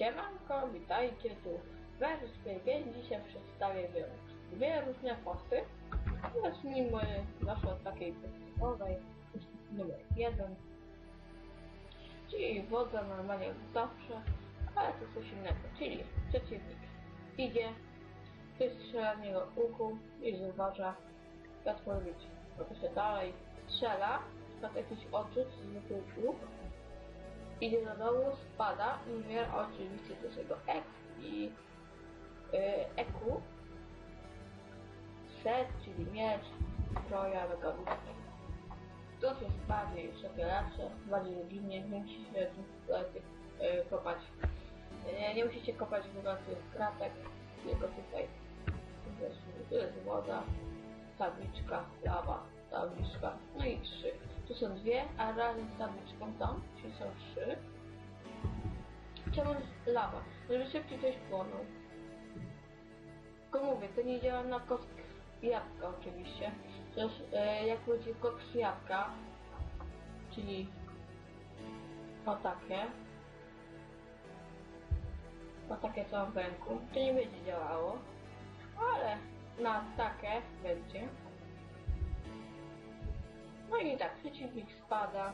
Siemanko, witajcie tu. 5 dzisiaj przedstawię Wam dwie różne posty. Zacznijmy zawsze od takiej podstawowej, numer 1. Czyli wodza normalnie zawsze, ale to coś innego. Czyli przeciwnik idzie, ktoś strzela w niego uchu i zauważa, łatwo robić. Potem się dalej strzela, na jakiś odrzut, zwykły łuk, idzie do dołu, spada i wybiera oczywiście też jego ek i yy, eku. Set, czyli miecz, zbroja, rękawiczki. To jest bardziej lepsze, bardziej rodzinnie, nie musicie yy, kopać. Nie, nie musicie kopać w ogóle tych kratek, tylko tutaj tu jest woda, tabliczka, lawa, tabliczka, no i trzy. Tu są dwie, a razem z tabliczką tam, czyli są trzy. Czemu lawa? Żeby szybciej coś płonął. Tylko mówię, to nie działa na kosk jabłka oczywiście. Przecież e, jak będzie koks jabłka, czyli o takie, o takie co mam w ręku, to nie będzie działało, na takie będzie. No i tak, przeciwnik spada,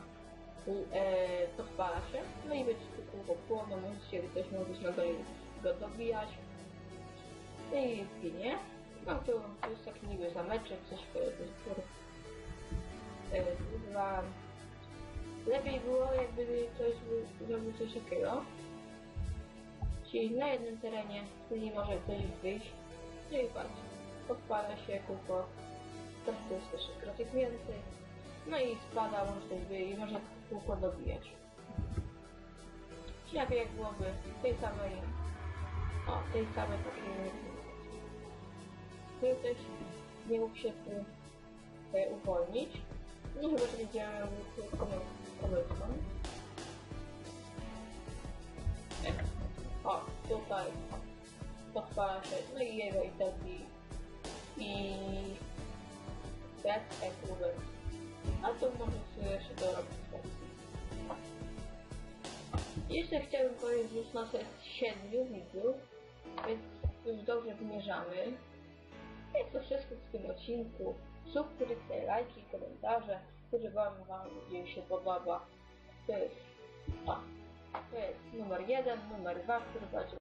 e, podpala się, no i będzie tylko płoną, możecie ktoś może na go, go dobijać. No i ginie. No to, to jest taki niby zameczek, coś który e, chyba lepiej było jakby ktoś zrobił coś takiego. Czyli na jednym terenie, nie może ktoś wyjść. No i patrz, podpala się kółko, to jest też kratek więcej. No i spada, by i może kółko dobijać. Czyli jak byłoby tej samej, o, tej samej takiej, też nie mógł się tu e, uwolnić. No chyba, że nie działają komórką. O, tutaj podpala się, no i jego i taki i set ekluber. A to może sobie jeszcze dorobić funkcji. Jeszcze chciałbym powiedzieć, że już nas jest 7 widzów, więc już dobrze wymierzamy. Jest to wszystko w tym odcinku. Subskrypcje, lajki, komentarze, które wam, nadzieję się podoba. To jest, a, to jest numer jeden, numer dwa, który będzie